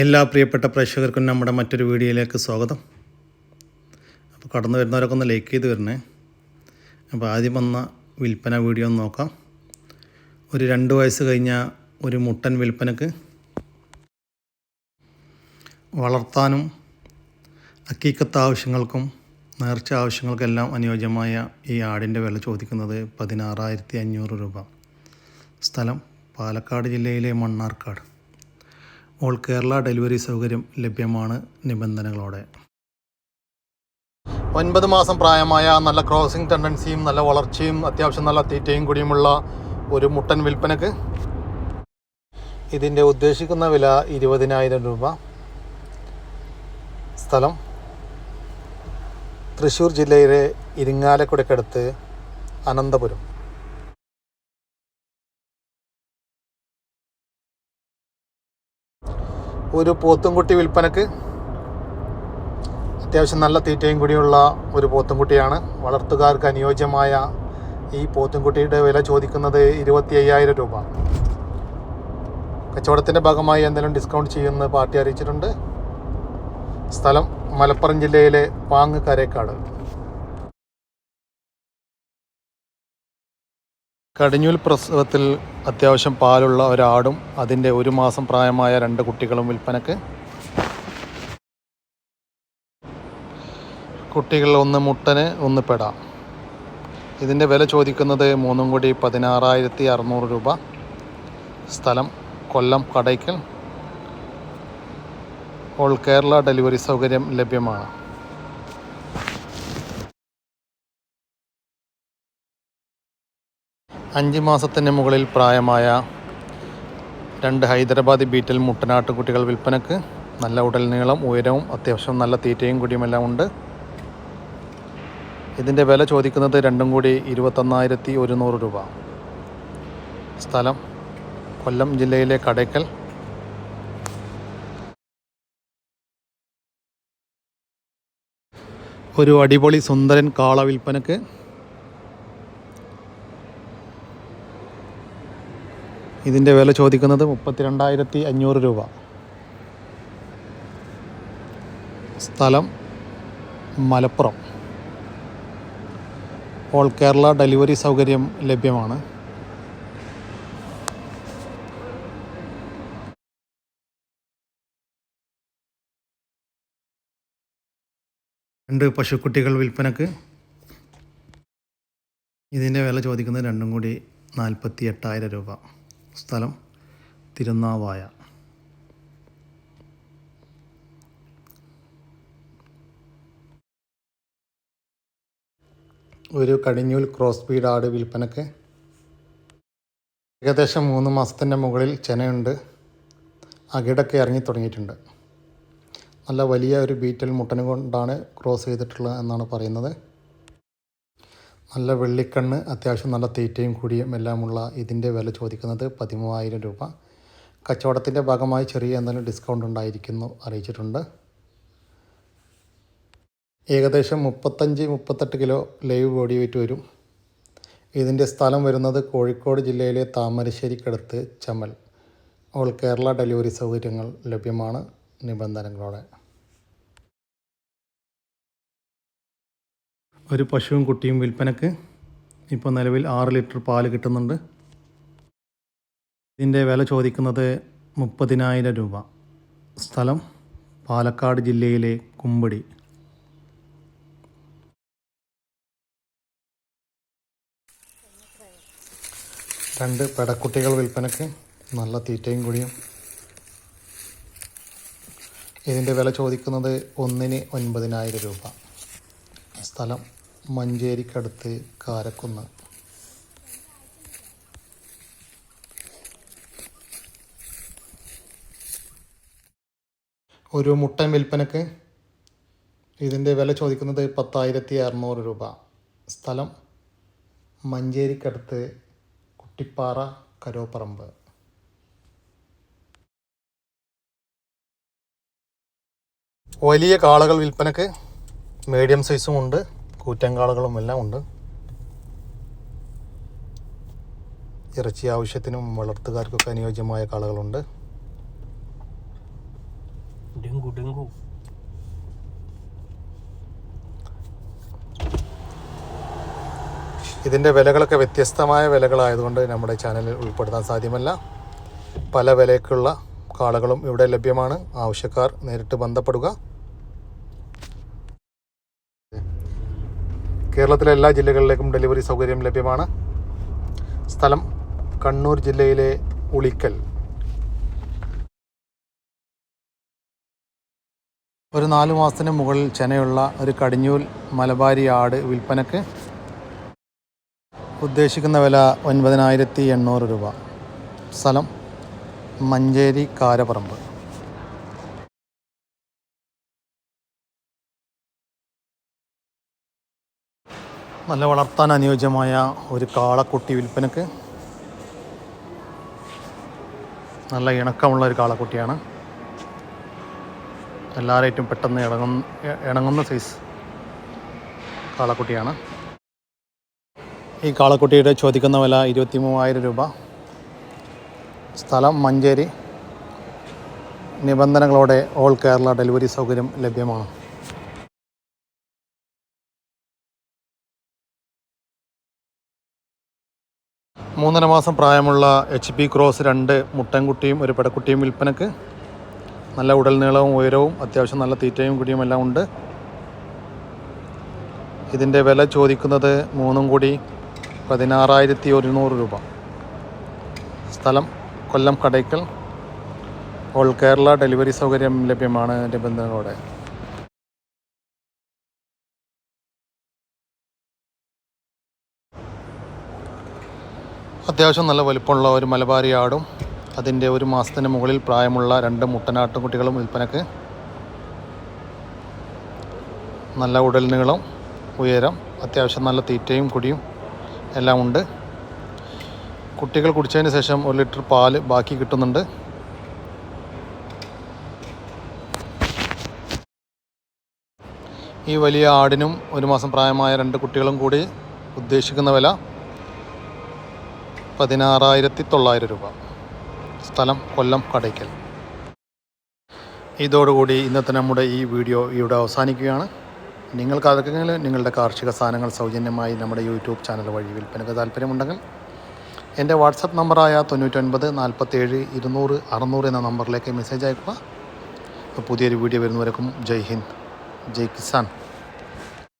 എല്ലാ പ്രിയപ്പെട്ട പ്രേക്ഷകർക്കും നമ്മുടെ മറ്റൊരു വീഡിയോയിലേക്ക് സ്വാഗതം. അപ്പോൾ കടന്നു വരുന്നവരൊക്കെ ഒന്ന് ലൈക്ക് ചെയ്ത് വരണേ. അപ്പോൾ ആദ്യം വന്ന വിൽപ്പന വീഡിയോ ഒന്ന് നോക്കാം. ഒരു രണ്ട് വയസ്സ് കഴിഞ്ഞ ഒരു മുട്ടൻ വിൽപ്പനക്ക് വളർത്താനും അക്കീക്കത്ത് ആവശ്യങ്ങൾക്കും നേർച്ച ആവശ്യങ്ങൾക്കെല്ലാം അനുയോജ്യമായ ഈ ആടിന്റെ വില ചോദിക്കുന്നത് പതിനാറായിരത്തി അഞ്ഞൂറ് രൂപ. സ്ഥലം പാലക്കാട് ജില്ലയിലെ മണ്ണാർക്കാട്. ഓൾ കേരള ഡെലിവറി സൗകര്യം ലഭ്യമാണ് നിബന്ധനകളോടെ. ഒൻപത് മാസം പ്രായമായ നല്ല ക്രോസിംഗ് ടെൻഡൻസിയും നല്ല വളർച്ചയും അത്യാവശ്യം നല്ല തീറ്റയും കൂടിയുമുള്ള ഒരു മുട്ടൻ വിൽപ്പനക്ക് ഇതിന്റെ ഉദ്ദേശിക്കുന്ന വില ഇരുപതിനായിരം രൂപ. സ്ഥലം തൃശ്ശൂർ ജില്ലയിലെ ഇരിങ്ങാലക്കുടക്കടുത്ത് അനന്തപുരം. ഒരു പോത്തുംകുട്ടി വിൽപ്പനക്ക് അത്യാവശ്യം നല്ല തീറ്റയും കൂടിയുള്ള ഒരു പോത്തുംകുട്ടിയാണ്. വളർത്തുകാർക്ക് അനുയോജ്യമായ ഈ പോത്തുംകുട്ടിയുടെ വില ചോദിക്കുന്നത് ഇരുപത്തി അയ്യായിരം രൂപ. കച്ചവടത്തിന്റെ ഭാഗമായി എന്തെങ്കിലും ഡിസ്കൗണ്ട് ചെയ്യുമെന്ന് പാർട്ടി അറിയിച്ചിട്ടുണ്ട്. സ്ഥലം മലപ്പുറം ജില്ലയിലെ പാങ്ങ് കരേക്കാട്. കടിഞ്ഞൂൽ പ്രസവത്തിൽ അത്യാവശ്യം പാലുള്ള ഒരാടും അതിന്റെ ഒരു മാസം പ്രായമായ രണ്ട് കുട്ടികളും വിൽപ്പനക്ക്. കുട്ടികൾ ഒന്ന് മുട്ടന് ഒന്ന് പെട. ഇതിന്റെ വില ചോദിക്കുന്നത് മൂന്നും കൂടി പതിനാറായിരത്തി അറുന്നൂറ് രൂപ. സ്ഥലം കൊല്ലം കടയ്ക്കൽ. ഓൾ കേരള ഡെലിവറി സൗകര്യം ലഭ്യമാണ്. അഞ്ച് മാസത്തിന് മുകളിൽ പ്രായമായ രണ്ട് ഹൈദരാബാദി ബീറ്റൽ മുട്ടനാട്ടുകുട്ടികൾ വിൽപ്പനക്ക് നല്ല ഉടൽ നീളം ഉയരവും അത്യാവശ്യം നല്ല തീറ്റയും കൂടിയുമെല്ലാം ഉണ്ട്. ഇതിന്റെ വില ചോദിക്കുന്നത് രണ്ടും കൂടി ഇരുപത്തൊന്നായിരത്തി ഒരുന്നൂറ് രൂപ. സ്ഥലം കൊല്ലം ജില്ലയിലെ കടയ്ക്കൽ. ഒരു അടിപൊളി സുന്ദരൻ കാള വിൽപ്പനക്ക് ഇതിന്റെ വില ചോദിക്കുന്നത് മുപ്പത്തി രണ്ടായിരത്തി അഞ്ഞൂറ് രൂപ. സ്ഥലം മലപ്പുറം. ഓൾ കേരള ഡെലിവറി സൗകര്യം ലഭ്യമാണ്. രണ്ട് പശുക്കുട്ടികൾ വിൽപ്പനക്ക്. ഇതിന്റെ വില ചോദിക്കുന്നത് രണ്ടും കൂടി നാൽപ്പത്തി എട്ടായിരം രൂപ. സ്ഥലം തിരുനാവായ. ഒരു കടിഞ്ഞൂൽ ക്രോസ് ബീഡ് ആട് വിൽപ്പനക്ക് ഏകദേശം മൂന്ന് മാസത്തിന്റെ മുകളിൽ ചെനയുണ്ട്. അകിടൊക്കെ ഇറങ്ങി തുടങ്ങിയിട്ടുണ്ട്. നല്ല വലിയ ഒരു ബീറ്റൽ മുട്ടനുകൊണ്ടാണ് ക്രോസ് ചെയ്തിട്ടുള്ളത് എന്നാണ് പറയുന്നത്. നല്ല വെള്ളിക്കണ്ണ് അത്യാവശ്യം നല്ല തീറ്റയും കൂടിയും എല്ലാമുള്ള ഇതിന്റെ വില ചോദിക്കുന്നത് പതിമൂവായിരം രൂപ. കച്ചവടത്തിന്റെ ഭാഗമായി ചെറിയ എന്തെങ്കിലും ഡിസ്കൗണ്ട് ഉണ്ടായിരിക്കുന്നു അറിയിച്ചിട്ടുണ്ട്. ഏകദേശം മുപ്പത്തഞ്ച് മുപ്പത്തെട്ട് കിലോ ലൈവ് ബോഡി വെയിറ്റ് വരും. ഇതിന്റെ സ്ഥലം വരുന്നത് കോഴിക്കോട് ജില്ലയിലെ താമരശ്ശേരിക്കടുത്ത് ചമൽ ഓൾ കേരള ഡെലിവറി സൗകര്യങ്ങൾ ലഭ്യമാണ്. നിബന്ധനകളോടെ. ഒരു പശുവും കുട്ടിയും വിൽപ്പനക്ക് ഇപ്പോൾ നിലവിൽ ആറ് ലിറ്റർ പാൽ കിട്ടുന്നുണ്ട്. ഇതിന്റെ വില ചോദിക്കുന്നത് മുപ്പതിനായിരം രൂപ. സ്ഥലം പാലക്കാട് ജില്ലയിലെ കുമ്പടി. രണ്ട് പെടക്കുട്ടികൾ വിൽപ്പനക്ക് നല്ല തീറ്റയും കൂടിയും. ഇതിന്റെ വില ചോദിക്കുന്നത് ഒന്നിന് ഒൻപതിനായിരം രൂപ. സ്ഥലം മഞ്ചേരിക്കടുത്ത് കാരക്കുന്ന്. ഒരു മുട്ടൻ വിൽപ്പനക്ക് ഇതിന്റെ വില ചോദിക്കുന്നത് പത്തായിരത്തി അറുന്നൂറ് രൂപ. സ്ഥലം മഞ്ചേരിക്കടുത്ത് കുട്ടിപ്പാറ കരോപ്പറമ്പ്. വലിയ കാളകൾ വിൽപ്പനക്ക് മീഡിയം സൈസും ഉണ്ട്. കൂറ്റൻ കാളകളും എല്ലാം ഉണ്ട്. ഇറച്ചി ആവശ്യത്തിനും വളർത്തുകാർക്കൊക്കെ അനുയോജ്യമായ കാളകളുണ്ട്. Dengue dengue. ഇതിന്റെ വിലകളൊക്കെ വ്യത്യസ്തമായ വിലകളായതുകൊണ്ട് നമ്മുടെ ചാനലിൽ ഉൾപ്പെടുത്താൻ സാധ്യമല്ല. പല വിലയ്ക്കുള്ള കാളകളും ഇവിടെ ലഭ്യമാണ്. ആവശ്യക്കാർ നേരിട്ട് ബന്ധപ്പെടുക. കേരളത്തിലെ എല്ലാ ജില്ലകളിലേക്കും ഡെലിവറി സൗകര്യം ലഭ്യമാണ്. സ്ഥലം കണ്ണൂർ ജില്ലയിലെ ഉളിക്കൽ. ഒരു നാല് മാസത്തിന് മുകളിൽ ചെനയുള്ള ഒരു കടിഞ്ഞൂൽ മലബാരി ആട് വിൽപ്പനക്ക് ഉദ്ദേശിക്കുന്ന വില ഒൻപതിനായിരത്തി എണ്ണൂറ് രൂപ. സ്ഥലം മഞ്ചേരി കാരപ്പറമ്പ് നല്ല വളർത്താൻ അനുയോജ്യമായ ഒരു കാളക്കുട്ടി വിൽപ്പനക്ക് നല്ല ഇണക്കമുള്ള ഒരു കാളക്കുട്ടിയാണ്. എല്ലാവരായിട്ടും പെട്ടെന്ന് ഇണങ്ങുന്ന ഇണങ്ങുന്ന സൈസ് കാളക്കുട്ടിയാണ്. ഈ കാളക്കുട്ടിയുടെ ചോദിക്കുന്ന വില ഇരുപത്തി മൂവായിരം രൂപ. സ്ഥലം മഞ്ചേരി. നിബന്ധനകളോടെ ഓൾ കേരള ഡെലിവറി സൗകര്യം ലഭ്യമാണ്. മൂന്നര മാസം പ്രായമുള്ള എച്ച് പി ക്രോസ് രണ്ട് മുട്ടൻകുട്ടിയും ഒരു പെടക്കുട്ടിയും വിൽപ്പനക്ക് നല്ല ഉടൽ നീളവും ഉയരവും അത്യാവശ്യം നല്ല തീറ്റയും കുടിയും എല്ലാം ഉണ്ട്. ഇതിന്റെ വില ചോദിക്കുന്നത് മൂന്നും കൂടി പതിനാറായിരത്തി ഒരുന്നൂറ് രൂപ. സ്ഥലം കൊല്ലം കടയ്ക്കൽ. ഓൾ കേരള ഡെലിവറി സൗകര്യം ലഭ്യമാണ് നിബന്ധനകളോടെ അത്യാവശ്യം നല്ല വലിപ്പമുള്ള ഒരു മലബാരി ആടും അതിന്റെ ഒരു മാസത്തിന് മുകളിൽ പ്രായമുള്ള രണ്ട് മുട്ടനാട്ടും കുട്ടികളും വിൽപ്പനക്ക്. നല്ല ഉടൽ നീളം ഉയരം അത്യാവശ്യം നല്ല തീറ്റയും കുടിയും എല്ലാം ഉണ്ട്. കുട്ടികൾ കുടിച്ചതിന് ശേഷം ഒരു ലിറ്റർ പാൽ ബാക്കി കിട്ടുന്നുണ്ട്. ഈ വലിയ ആടിനും ഒരു മാസം പ്രായമായ രണ്ട് കുട്ടികളും കൂടി ഉദ്ദേശിക്കുന്ന വില പതിനാറായിരത്തി തൊള്ളായിരം രൂപ. സ്ഥലം കൊല്ലം കടയ്ക്കൽ. ഇതോടുകൂടി ഇന്നത്തെ നമ്മുടെ ഈ വീഡിയോ ഇവിടെ അവസാനിക്കുകയാണ്. നിങ്ങൾക്ക് അതൊക്കെ നിങ്ങളുടെ കാർഷിക സാധനങ്ങൾ സൗജന്യമായി നമ്മുടെ യൂട്യൂബ് ചാനൽ വഴി വിൽപ്പനക്ക് താല്പര്യമുണ്ടെങ്കിൽ എന്റെ വാട്സപ്പ് നമ്പറായ തൊണ്ണൂറ്റൊൻപത് നാൽപ്പത്തേഴ് ഇരുന്നൂറ് അറുന്നൂറ് എന്ന നമ്പറിലേക്ക് മെസ്സേജ് അയക്കുക. പുതിയൊരു വീഡിയോ വരുന്നവരേക്കും ജയ് ഹിന്ദ് ജയ് കിസാൻ.